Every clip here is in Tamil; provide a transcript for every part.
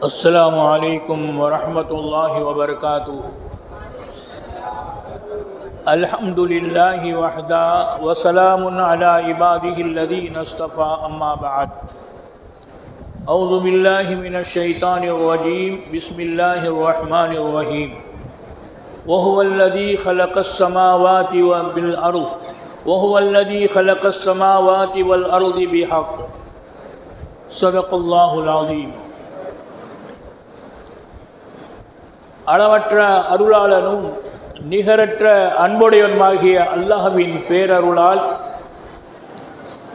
السلام عليكم ورحمة الله وبركاته. الحمد لله وحده وسلام على عباده الذين اصطفى أما بعد. أعوذ بالله من الشيطان الرجيم. بسم الله الرحمن الرحيم. وهو الذي خلق السماوات والأرض وهو الذي خلق السماوات والأرض بحق. صدق الله العظيم. அளவற்ற அருளாளனும் நிகரற்ற அன்புடையவனுமாகிய அல்லாஹவின் பேரருளால்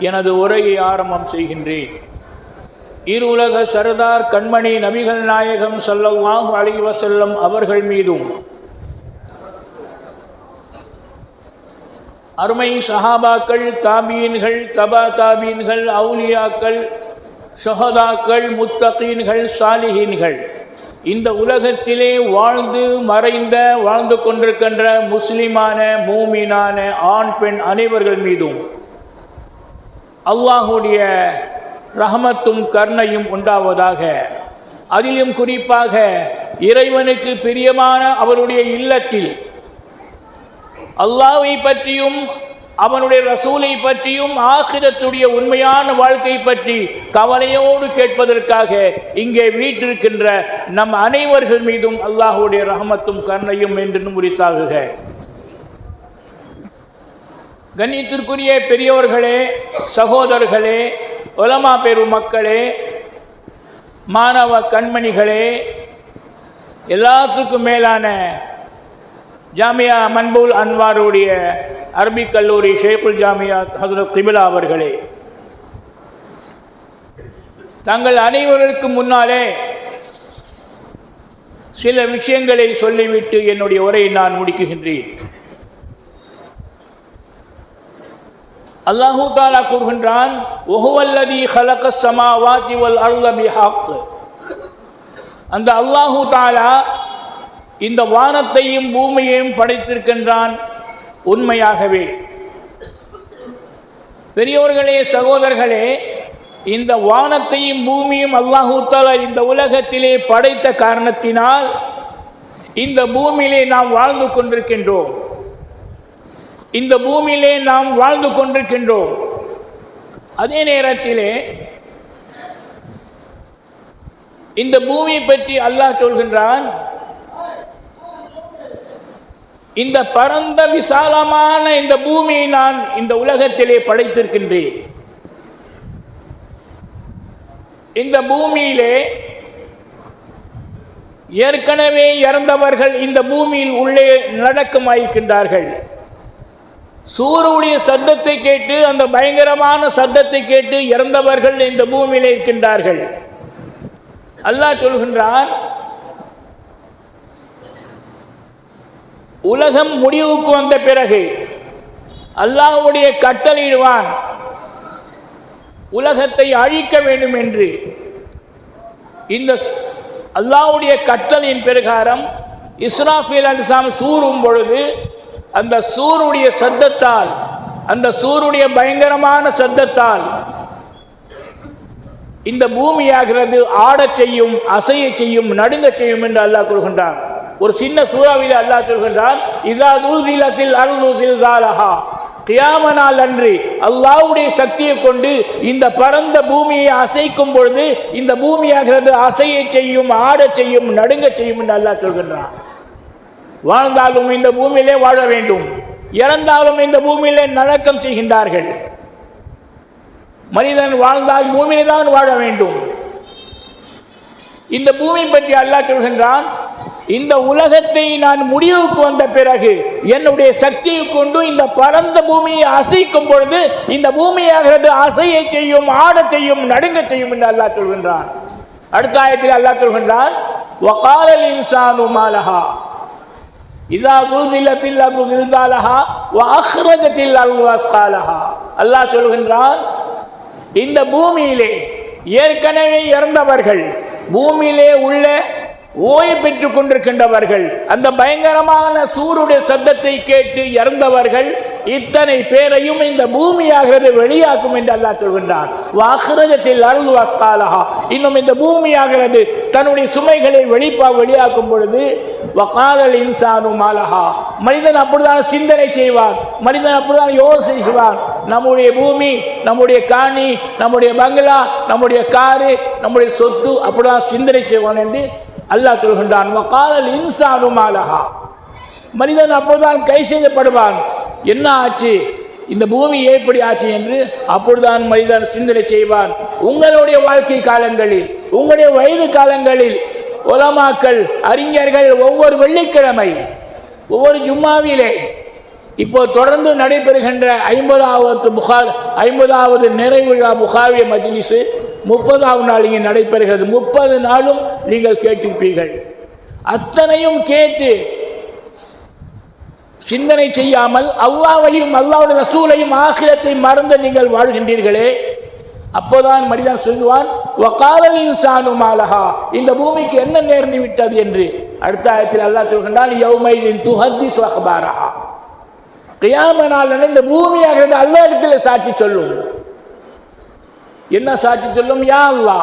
எனது உரையை ஆரம்பம் செய்கின்றேன். இரு உலக சரதார் கண்மணி நபிகள் நாயகம் ஸல்லல்லாஹு அலைஹி செல்லும் அவர்கள் மீதும் அருமை சஹாபாக்கள் தாபீன்கள் தபா தாபீன்கள் அவுலியாக்கள் ஷஹதாக்கள் முத்தகீன்கள் சாலிஹீன்கள் இந்த உலகத்திலே வாழ்ந்து மறைந்த வாழ்ந்து கொண்டிருக்கின்ற முஸ்லிமான மூமினான ஆண் பெண் அனைவர்கள் மீதும் அல்லாஹுடைய ரஹமத்தும் கருணையும் உண்டாவதாக. அதிலும் குறிப்பாக இறைவனுக்கு பிரியமான அவருடைய இல்லத்தில் அல்லாவை பற்றியும் அவனுடைய ரசூலை பற்றியும் ஆகிரத்துடைய உண்மையான வாழ்க்கை பற்றி கவலையோடு கேட்பதற்காக இங்கே வீட்டிருக்கின்ற நம் அனைவர்கள் மீதும் அல்லாஹுடைய ரஹமத்தும் கருணையும் என்று முறித்தாகுக கண்ணியத்திற்குரிய பெரியோர்களே சகோதரர்களே உலமா பெரும் மக்களே மாணவ கண்மணிகளே எல்லாத்துக்கும் மேலான ஜாமியா மன்புல் அன்வாருடைய அரபிக் கல்லூரி ஷேகுல் ஜாமியா ஹசரத் கிபிலா அவர்களே. தங்கள் அனைவருக்கு முன்னாலே சில விஷயங்களை சொல்லிவிட்டு என்னுடைய உரையை நான் முடிக்குகின்றேன். அல்லாஹூ தாலா கூறுகின்றான் ஒஹுவல்லதி ஹலக சமாவாதி வல் அருள பிஹாக். அந்த அல்லாஹூ தாலா இந்த வானத்தையும் பூமியையும் படைத்திருக்கின்றான். உண்மையாகவே. பெரியோர்களே சகோதரர்களே இந்த வானத்தையும் பூமியும் அல்லாஹூ இந்த உலகத்திலே படைத்த காரணத்தினால் இந்த பூமியிலே நாம் வாழ்ந்து கொண்டிருக்கின்றோம். இந்த பூமியிலே நாம் வாழ்ந்து கொண்டிருக்கின்றோம். அதே நேரத்திலே இந்த பூமியை பற்றி அல்லாஹ் சொல்கின்றான் இந்த பரந்த விசாலமான இந்த பூமியை நான் இந்த உலகத்திலே படைத்திருக்கின்றேன். இந்த பூமியிலே ஏற்கனவே இறந்தவர்கள் இந்த பூமியில் உள்ளே நடக்கமாயிருக்கின்றார்கள். சூரியனுடைய சத்தத்தை கேட்டு அந்த பயங்கரமான சத்தத்தை கேட்டு இறந்தவர்கள் இந்த பூமியிலே இருக்கின்றார்கள். அல்லாஹ் சொல்கின்றான் உலகம் முடிவுக்கு வந்த பிறகு அல்லாஹ்வுடைய கட்டளையிடுவான் உலகத்தை அழிக்க வேண்டும் என்று இந்த அல்லாஹ்வுடைய கட்டளையின் பிரகாரம் இஸ்ராஃபில் அலிசாம் சூறும் பொழுது அந்த சூருடைய சத்தத்தால் அந்த சூருடைய பயங்கரமான சத்தத்தால் இந்த பூமியாகிறது ஆடச் செய்யும் அசைய செய்யும் நடுங்க செய்யும் என்று அல்லாஹ் கூறுகின்றான். ஒரு சின்ன சூறாவில் அல்லாஹ் சொல்கின்றான் இதா தூசிலத்தில் அருள் தாலஹா கியாம நாள் அன்று அல்லாவுடைய சக்தியை கொண்டு இந்த பரந்த பூமியை அசைக்கும் பொழுது இந்த பூமியாகிறது அசைய செய்யும் ஆடச் செய்யும் நடுங்க செய்யும் என்று அல்லாஹ் சொல்கின்றான். வாழ்ந்தாலும் இந்த பூமியிலே வாழ வேண்டும். இறந்தாலும் இந்த பூமியிலே நடக்கம் செய்கின்றார்கள். மனிதன் வாழ்ந்தால் பூமியிலே தான் வாழ வேண்டும். இந்த பூமி பற்றி அல்லாஹ் சொல்கின்றான் இந்த உலகத்தை நான் முடிவுக்கு வந்த பிறகு என்னுடைய சக்தியை கொண்டு இந்த பரந்த பூமியை அசைக்கும் பொழுது இந்த பூமியாகிறது அசையை செய்யும் ஆடச் செய்யும் நடுங்க செய்யும் என்று அல்லாஹ் சொல்கின்றான். அடுத்த ஆயத்தில் அல்லாஹ் சொல்கின்றான் வகாலல் இன்சானு மாலஹா இதா துல்தில்லத்தில் அபு வில்தாலஹா வ அஹ்ரஜத்தில் அல்லாஹ் சொல்கின்றான் இந்த பூமியிலே ஏற்கனவே இறந்தவர்கள் பூமியிலே உள்ள ஓய்வு பெற்றுக் கொண்டிருக்கின்றவர்கள். அந்த பயங்கரமான சூருடைய சத்தத்தை கேட்டு இறந்தவர்கள் இத்தனை பேரையும் இந்த பூமியாகிறது வெளியாக்கும் என்று அல்லாஹ் சொல்கின்றான். வாக்குரஜத்தில் அருள் வாஸ்காலஹா. இன்னும் இந்த பூமியாகிறது தன்னுடைய சுமைகளை வெளிப்பா வெளியாக்கும் பொழுது வகாலல் இன்சானு மாலஹா. மனிதன் அப்படிதான் சிந்தனை செய்வான். மனிதன் அப்படிதான் யோசனை செய்வான் நம்முடைய பூமி நம்முடைய காணி நம்முடைய பங்களா நம்முடைய காரு நம்முடைய சொத்து அப்படிதான் சிந்தனை செய்வான் என்று அல்லாஹ் சொல்கின்றான் வகாலல் இன்சானு மாலஹா. மனிதன் அப்போதுதான் கை செய்யப்படுவான். என்ன ஆச்சு? இந்த பூமி எப்படி ஆச்சு என்று அப்பொழுதுதான் மனிதன் சிந்தனை செய்வான். உங்களுடைய வாழ்க்கை காலங்களில் உங்களுடைய வயது காலங்களில் உலமாக்கள் அறிஞர்கள் ஒவ்வொரு வெள்ளிக்கிழமை ஒவ்வொரு ஜும்மாவிலே இப்போ தொடர்ந்து நடைபெறுகின்ற ஐம்பதாவது புகார் ஐம்பதாவது நிறைவிழா முகாவிய புகாவிய மஜ்லிஸு முப்பதாவது நாள் இங்கே நடைபெறுகிறது. முப்பது நாளும் நீங்கள் கேட்டிருப்பீர்கள். அத்தனையும் கேட்டு சிந்தனை செய்யாமல் அல்லாவையும் அல்லாவுடைய ரசூலையும் ஆகிரத்தை மறந்து நீங்கள் வாழ்கின்றீர்களே. அப்போதான் மனிதன் சொல்லுவான் வகாலல் சானு மாலஹா. இந்த பூமிக்கு என்ன நேர்ந்து விட்டது என்று அடுத்த ஆயத்தில் அல்லாஹ் சொல்கின்றான் யௌமைலின் துஹத்தி சுவகபாரா கியாம நாள் இந்த பூமியாக இருந்து அல்லா இடத்துல சாட்சி சொல்லும். என்ன சாட்சி சொல்லும்? யா அல்லா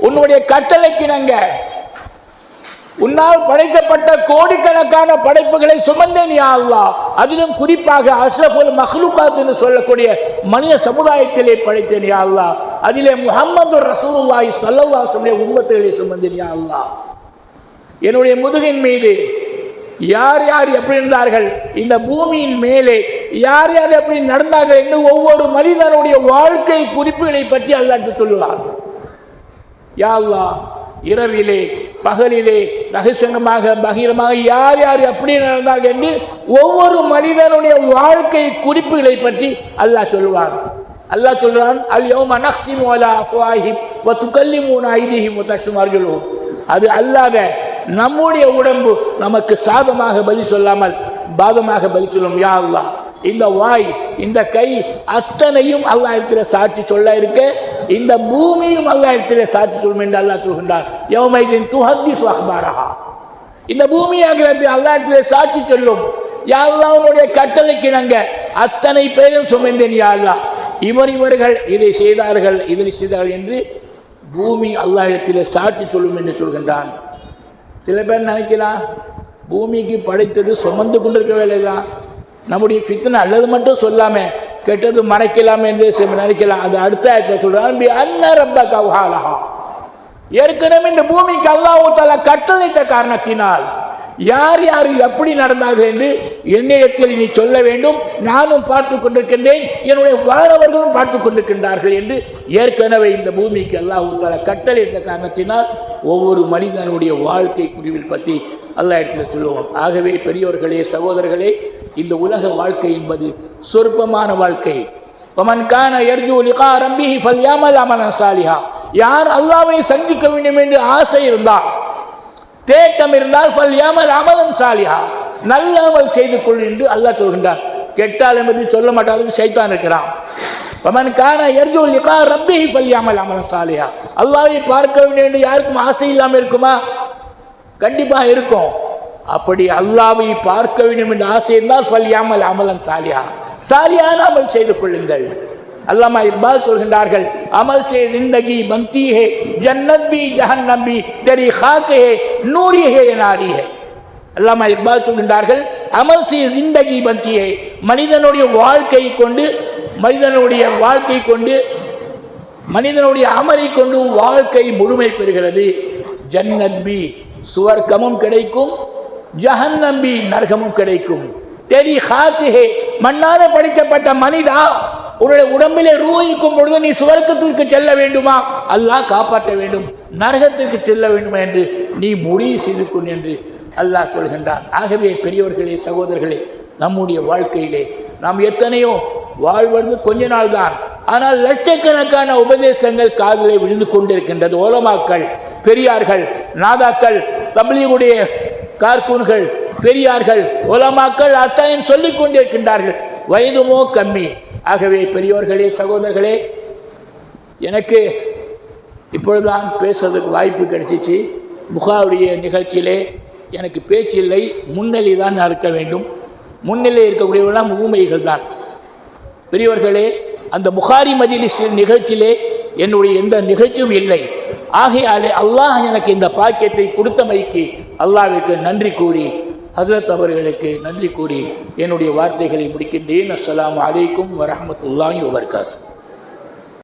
உன்னுடைய கட்டளைக்கு நாங்க உன்னால் படைக்கப்பட்ட கோடிக்கணக்கான படைப்புகளை சுமந்தேன் யா அல்லா அதிலும் குறிப்பாக அஸ்ரஃபுல் மஹ்லுகாத் என்று சொல்லக்கூடிய மனித சமுதாயத்திலே படைத்தேன் யா அல்லா அதிலே முஹம்மது ரசூலுல்லாஹி ஸல்லல்லாஹு அலைஹி வஸல்லம் உம்மத்துகளை சுமந்தேன் யா அல்லா என்னுடைய முதுகின் மீது யார் யார் எப்படி இருந்தார்கள்? இந்த பூமியின் மேலே யார் யார் எப்படி நடந்தார்கள் என்று ஒவ்வொரு மனிதனுடைய வாழ்க்கை குறிப்புகளை பற்றி அல்லாஹ் சொல்லுவார் யா இரவிலே பகலிலே ரகசியமாக பகிரமாக யார் யார் எப்படி நடந்தார்கள் என்று ஒவ்வொரு மனிதனுடைய வாழ்க்கை குறிப்புகளை பற்றி அல்லாஹ் சொல்லுவான். அல்லாஹ் சொல்றான் அல் யௌம நஹ்திமு அலா அஃப்வாஹிம் வ துகல்லிமுன ஐதிஹிம் வ அது அல்லாத நம்முடைய உடம்பு நமக்கு சாதமாக பலி சொல்லாமல் பாதமாக பலி சொல்லும். யா அல்லா இந்த வாய் இந்த கை அத்தனையும் அல்லாஹ்விடத்தில் சாட்சி சொல்ல இருக்க இந்த பூமியும் அல்லாஹ்விடத்தில் சாட்சி சொல்லும் என்று அல்லாஹ் சொல்கின்றார் யௌமைதின் துஹத்தி அக்பாரஹா இந்த பூமியாகிறது இடத்துல சாட்சி சொல்லும். யா அல்லாஹ்வுடைய கட்டளைக்கு இணங்க அத்தனை பேரும் சுமந்தேன் யா இவர் இவர்கள் இதை செய்தார்கள் இதை செய்தார்கள் என்று பூமி அல்லாஹ்விடத்தில் சாட்சி சொல்லும் என்று சொல்கின்றான். சில பேர் நினைக்கலாம் பூமிக்கு படைத்தது சுமந்து கொண்டிருக்க வேலைதான் நம்முடைய ஃபித்னா அல்லது மட்டும் சொல்லாமே கெட்டது மறைக்கலாம் என்று சில நினைக்கலாம். அது அடுத்த ஆயத்தில் சொல்கிறான் பி அன்ன ரப்ப கவ்ஹாலஹா ஏற்கனவே இந்த பூமிக்கு அல்லாஹ் தாலா கட்டளைத்த காரணத்தினால் யார் யார் எப்படி நடந்தார்கள் என்று என்னிடத்தில் நீ சொல்ல வேண்டும். நானும் பார்த்து கொண்டிருக்கின்றேன் என்னுடைய வாழவர்களும் பார்த்து கொண்டிருக்கின்றார்கள் என்று ஏற்கனவே இந்த பூமிக்கு அல்லாஹ் தாலா கட்டளைத்த காரணத்தினால் ஒவ்வொரு மனிதனுடைய வாழ்க்கை குறிவில் பற்றி எல்லா இடத்துல சொல்லுவோம். ஆகவே பெரியோர்களே சகோதரர்களே இந்த உலக வாழ்க்கை என்பது சொற்பமான வாழ்க்கை. ஒமன்கான எர்ஜு லிகா ரம்பிஹி ஃபல்யாமல் அமன சாலிஹா. யார் அல்லாவை சந்திக்க வேண்டும் என்று ஆசை இருந்தால் தேட்டம் இருந்தால் ஃபல்யாமல் அமலன் சாலிஹா. நல்ல அமல் செய்து கொள் என்று அல்லாஹ் சொல்கின்றான். கெட்டால் என்பது சொல்ல மாட்டாருக்கு சைத்தான் இருக்கிறான். பமன் கான எர்ஜுல் லிகா ரப்பி ஃபல்யாமல் அமல சாலியா அல்லாவை பார்க்க வேண்டும் என்று யாருக்கும் ஆசை இல்லாமல் இருக்குமா? கண்டிப்பாக இருக்கும். அப்படி அல்லாவை பார்க்க வேண்டும் என்ற ஆசை இருந்தால் ஃபல்யாமல் அமலன் சாலியா சாலியான அமல் செய்து கொள்ளுங்கள். அல்லாமா இக்பால் சொல்கின்றார்கள் அமல் செய் ஜிந்தகி பந்தி ஹே ஜன்னத் பி ஜஹன் நம்பி தெரி ஹாக்கு ஹே நூரி ஹே நாரி ஹே அல்லாமா இக்பால் சொல்கின்றார்கள் அமல் செய் ஜிந்தகி பந்தி மனிதனுடைய வாழ்க்கையை கொண்டு மனிதனுடைய வாழ்க்கை கொண்டு மனிதனுடைய அமலை கொண்டு வாழ்க்கை முழுமை பெறுகிறது. ஜன்னம்பி சுவர்க்கமும் கிடைக்கும் ஜஹன்னம்பி நரகமும் கிடைக்கும். தெரி ஹாத்துஹே மண்ணால படைக்கப்பட்ட மனிதா உன்னுடைய உடம்பிலே ரூ இருக்கும் பொழுது நீ சுவர்க்கத்திற்கு செல்ல வேண்டுமா? அல்லாஹ் காப்பாற்ற வேண்டும். நரகத்திற்கு செல்ல வேண்டுமா என்று நீ முடிவு செய்து கொள் என்று அல்லாஹ் சொல்கின்றான். ஆகவே பெரியவர்களே சகோதரர்களே நம்முடைய வாழ்க்கையிலே நாம் எத்தனையோ வாழ்வது கொஞ்ச நாள் தான் ஆனால் லட்சக்கணக்கான உபதேசங்கள் காதலை விழுந்து கொண்டிருக்கின்றது. ஓலமாக்கள் பெரியார்கள் நாதாக்கள் தமிழியுடைய கார்கூன்கள் பெரியார்கள் ஓலமாக்கள் அத்தனையும் சொல்லிக் கொண்டிருக்கின்றார்கள். வயதுமோ கம்மி. ஆகவே பெரியோர்களே சகோதரர்களே எனக்கு இப்பொழுதுதான் பேசுறதுக்கு வாய்ப்பு கிடைச்சிச்சு. புகாவுடைய நிகழ்ச்சியிலே எனக்கு பேச்சில்லை முன்னிலை தான் இருக்க வேண்டும். முன்னிலை இருக்கக்கூடியவெல்லாம் ஊமைகள் தான் பெரியவர்களே அந்த புகாரி மஜிலிஸ் நிகழ்ச்சியிலே என்னுடைய எந்த நிகழ்ச்சியும் இல்லை. ஆகையாலே அல்லாஹ் எனக்கு இந்த பாக்கியத்தை கொடுத்தமைக்கு அல்லாவிற்கு நன்றி கூறி ஹசரத் அவர்களுக்கு நன்றி கூறி என்னுடைய வார்த்தைகளை முடிக்கின்றேன். அஸ்லாம் அலைக்கும் வரஹ்மத்துல்லாஹி வபரகாத்துஹு